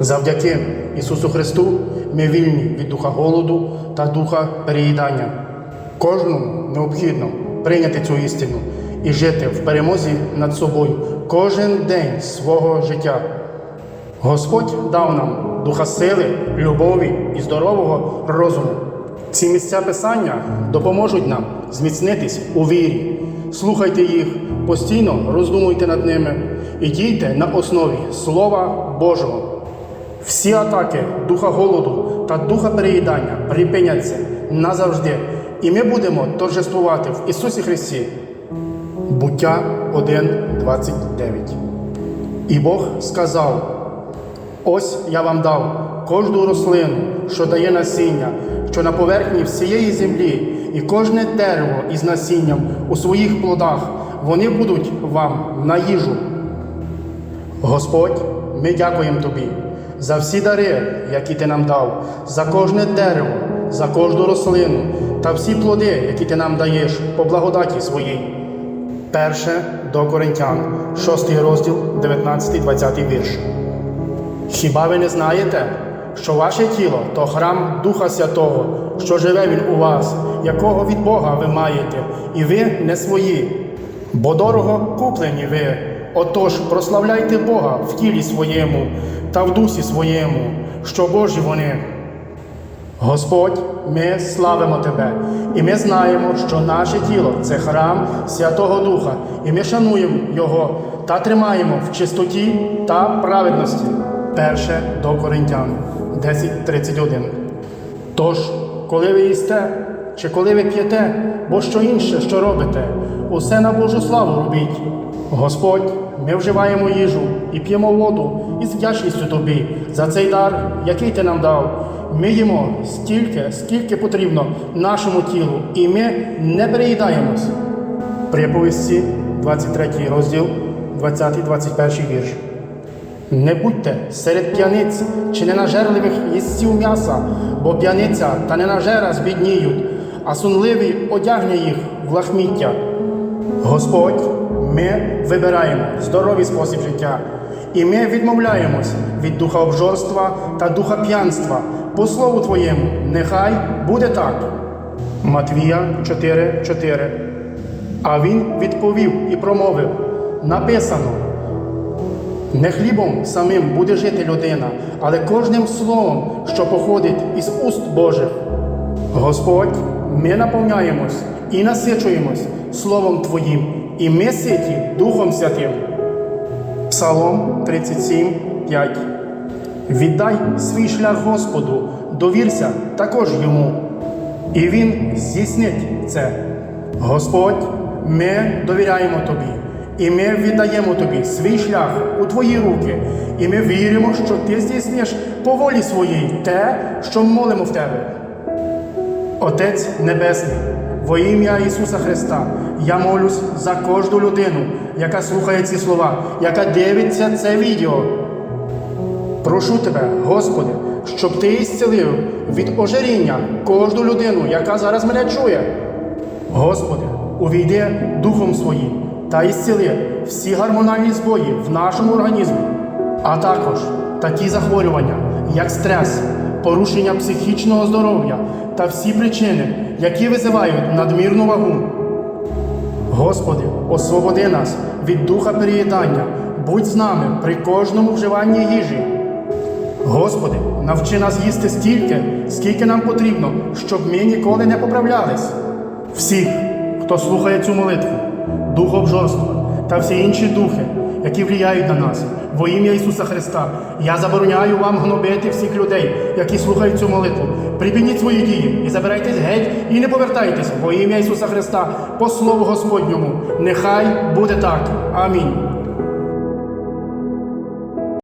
Завдяки Ісусу Христу ми вільні від духа голоду та духа переїдання. Кожному необхідно прийняти цю істину і жити в перемозі над собою кожен день свого життя. Господь дав нам духа сили, любові і здорового розуму. Ці місця Писання допоможуть нам зміцнитись у вірі. Слухайте їх, постійно роздумуйте над ними і дійте на основі Слова Божого. Всі атаки духа голоду та духа переїдання припиняться назавжди, і ми будемо торжествувати в Ісусі Христі. Буття 1.29 І Бог сказав: Ось я вам дав кожну рослину, що дає насіння, що на поверхні всієї землі, і кожне дерево із насінням у своїх плодах, вони будуть вам на їжу. Господь, ми дякуємо Тобі за всі дари, які Ти нам дав, за кожне дерево, за кожну рослину та всі плоди, які Ти нам даєш по благодаті своїй. Перше до Коринтян, 6 розділ, 19-20 вірш. Хіба ви не знаєте, що ваше тіло то храм Духа Святого, що живе він у вас, якого від Бога ви маєте, і ви не свої, бо дорого куплені ви. Отож, прославляйте Бога в тілі своєму та в дусі своєму, що Божі вони. Господь, ми славимо Тебе, і ми знаємо, що наше тіло це храм Святого Духа, і ми шануємо Його та тримаємо в чистоті та праведності. Перше до Коринтян 10.31. Тож, коли ви їсте, чи коли ви п'єте, бо що інше, що робите, усе на Божу славу робіть. Господь, ми вживаємо їжу і п'ємо воду із вдячністю тобі за цей дар, який ти нам дав. Ми їмо стільки, скільки потрібно нашому тілу, і ми не переїдаємось. Приповісті, 23 розділ, 20-21 вірш. Не будьте серед п'яниць чи ненажерливих їстців м'яса, бо п'яниця та ненажера збідніють, а сунливий одягне їх в лахміття. Господь, ми вибираємо здоровий спосіб життя, і ми відмовляємось від духа обжорства та духа п'янства. По слову Твоєму, нехай буде так. Матвія 4:4. А він відповів і промовив: написано. Не хлібом самим буде жити людина, але кожним словом, що походить із уст Божих. Господь, ми наповняємось і насичуємось Словом Твоїм, і ми ситі Духом Святим. Псалом 37, 5. Віддай свій шлях Господу, довірся також йому, і Він здійснить це. Господь, ми довіряємо Тобі, і ми віддаємо Тобі свій шлях у Твої руки, і ми віримо, що Ти здійсниш по волі своїй те, що молимо в Тебе. Отець Небесний, во ім'я Ісуса Христа, я молюсь за кожну людину, яка слухає ці слова, яка дивиться це відео. Прошу тебе, Господи, щоб ти ісцелив від ожиріння кожну людину, яка зараз мене чує. Господи, увійди Духом Своїм та ісцели всі гормональні збої в нашому організмі, а також такі захворювання, як стрес, порушення психічного здоров'я та всі причини, які визивають надмірну вагу. Господи, освободи нас від духа переїдання, будь з нами при кожному вживанні їжі. Господи, навчи нас їсти стільки, скільки нам потрібно, щоб ми ніколи не поправлялись. Всіх, хто слухає цю молитву, дух обжорства та всі інші духи, які впливають на нас, во ім'я Ісуса Христа, я забороняю вам гнобити всіх людей, які слухають цю молитву. Припиніть свої дії і забирайтесь геть і не повертайтесь во ім'я Ісуса Христа, по Слову Господньому. Нехай буде так. Амінь.